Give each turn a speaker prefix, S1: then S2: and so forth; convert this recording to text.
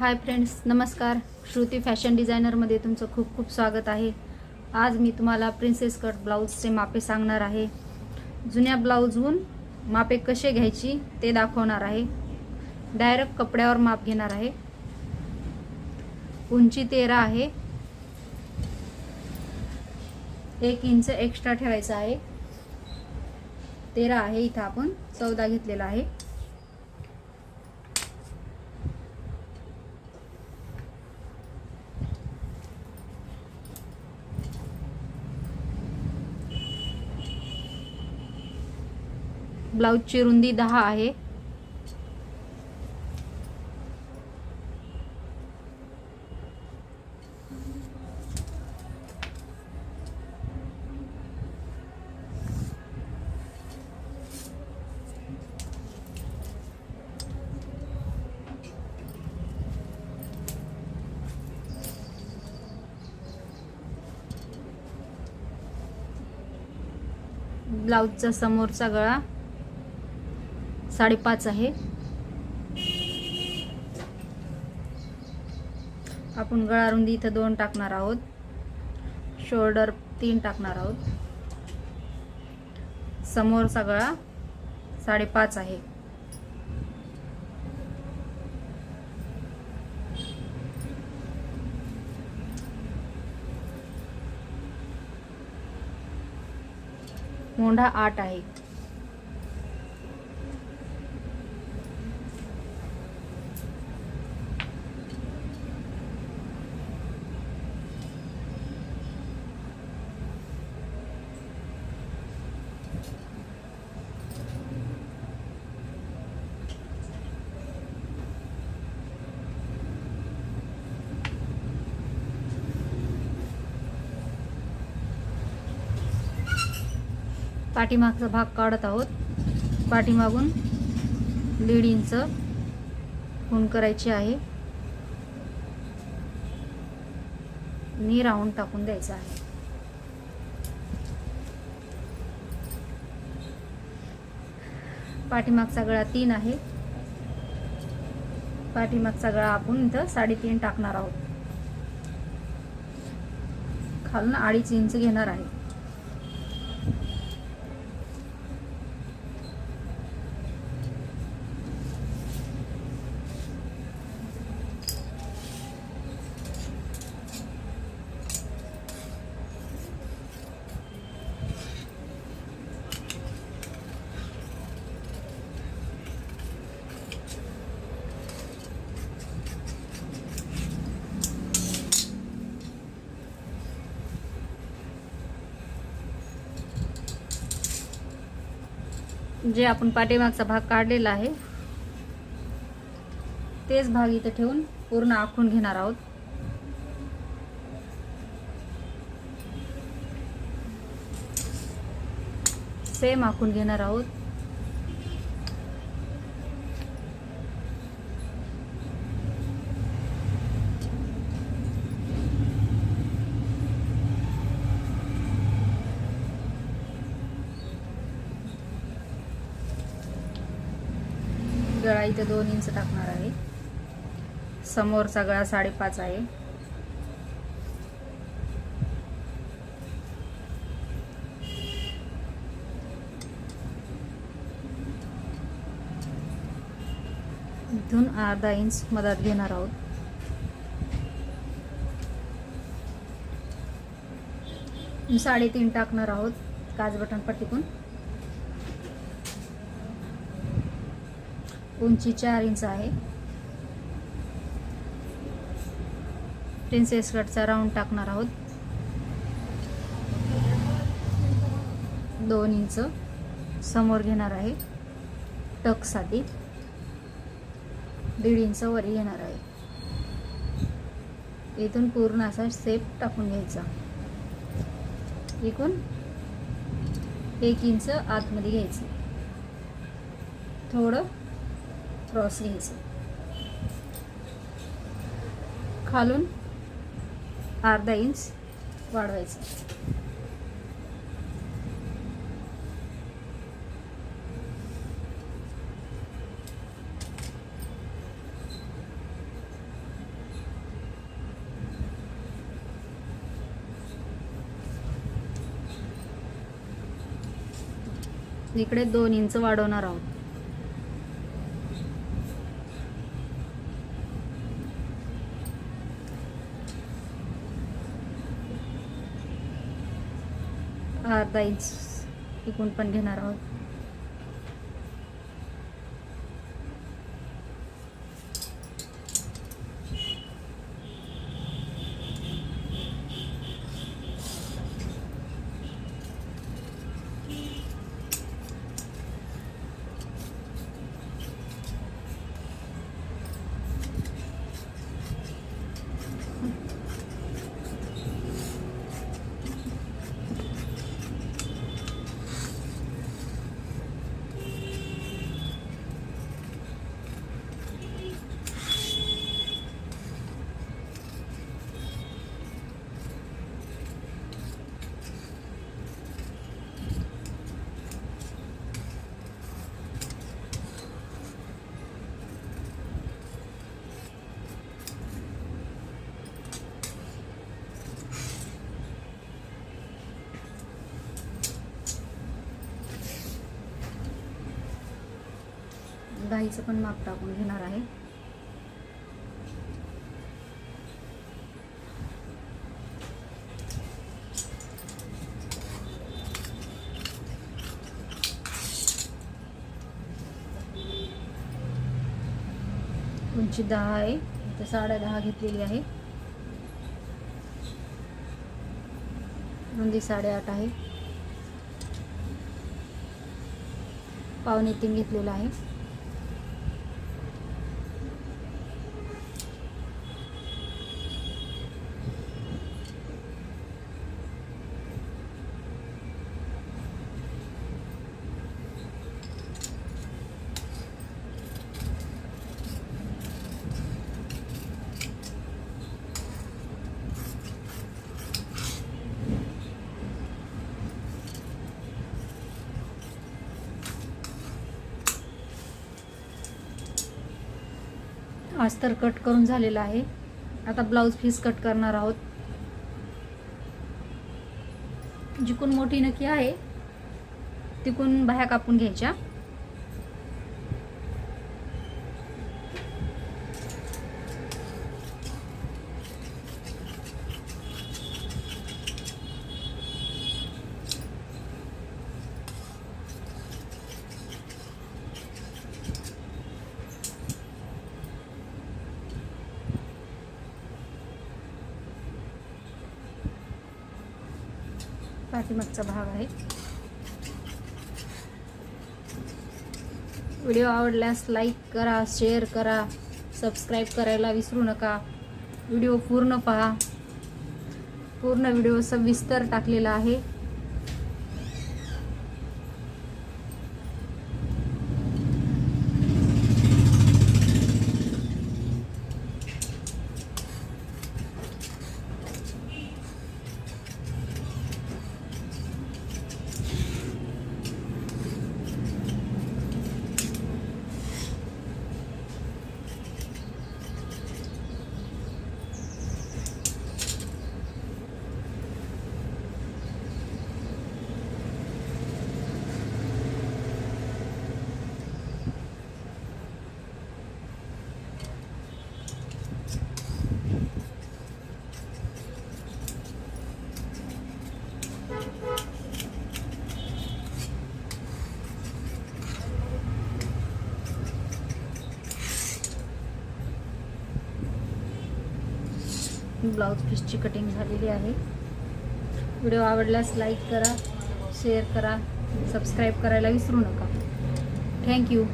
S1: Hi friends नमस्कार. Shruti fashion डिझायनरमध्ये तुमचं खूप खूप स्वागत आहे. आज मी तुम्हाला प्रिन्सेस कट ब्लाऊजचे मापे सांगणार आहे. जुन्या ब्लाऊजहून मापे कसे घ्यायची ते दाखवणार आहे. डायरेक्ट कपड्यावर माप घेणार आहे. उंची तेरा आहे. एक इंच एक्स्ट्रा ठेवायचं आहे. तेरा आहे इथं आपण चौदा घेतलेला आहे. ब्लाऊजची रुंदी दहा आहे. ब्लाऊजचा समोरचा गळा. साडेपाच आहे. आपण गळा रुंदी इथं दोन टाकणार आहोत. शोल्डर तीन टाकणार आहोत. समोरचा गळा साडेपाच आहे. मोंढा आठ आहे. पाठीमागचा भाग काढत आहोत. पाठीमागून दीड इंच खून करायची आहे. नी राऊंड टाकून द्यायचा आहे. पाठीमागचा गळा तीन आहे. पाठीमागचा गळा आपण इथं साडेतीन टाकणार आहोत. खालून अडीच इंच घेणार आहे. जे आपण पाठीमागचा भाग काढलेला आहे तेच भाग इथे ठेवून पूर्ण आखून घेणार आहोत. सेम आखून घेणार आहोत. गळा इथे दोन इंच टाकणार आहे. समोरचा गळा साडेपाच आहे. इथून अर्धा इंच मदत घेणार आहोत. साडेतीन टाकणार आहोत. काच बटन पट्टीतून. उंची चार इंच आहे. प्रिन्सेस कटचा राऊंड टाकणार आहोत. दोन इंच समोर घेणार आहे. टकसाठी दीड इंच वरी घेणार आहे. इथून पूर्ण असा सेप टाकून घ्यायचा. इकून एक इंच आतमध्ये घ्यायचं. थोडं क्रॉस घ्यायचं खालून अर्धा इंच वाढवायचं. इकडे दोन इंच वाढवणार आहोत. अर्धा इंच इकून पण घेणार आहोत. दाईचं पण माप टाकून घेणार आहे. उंची दहा आहे. तर साडे दहा घेतलेली आहे. रुंदी साडेआठ आहे. पावणे तीन घेतलेला आहे. अस्तर कट करून झालेला आहे. आता ब्लाऊज पीस कट करणार आहोत. जिकून मोठी नक्की आहे. तिकून बाह्या कापून घ्यायच्या. पाठीमागचा भाग आहे. व्हिडिओ आवडल्यास लाईक करा शेअर करा सबस्क्राईब करायला विसरू नका. व्हिडिओ पूर्ण पहा. पूर्ण व्हिडिओ सविस्तर टाकलेला आहे. ब्लाऊज पीसची कटिंग झालेली आहे. व्हिडिओ आवडल्यास लाईक करा शेअर करा सबस्क्राईब करायला विसरू नका. थँक्यू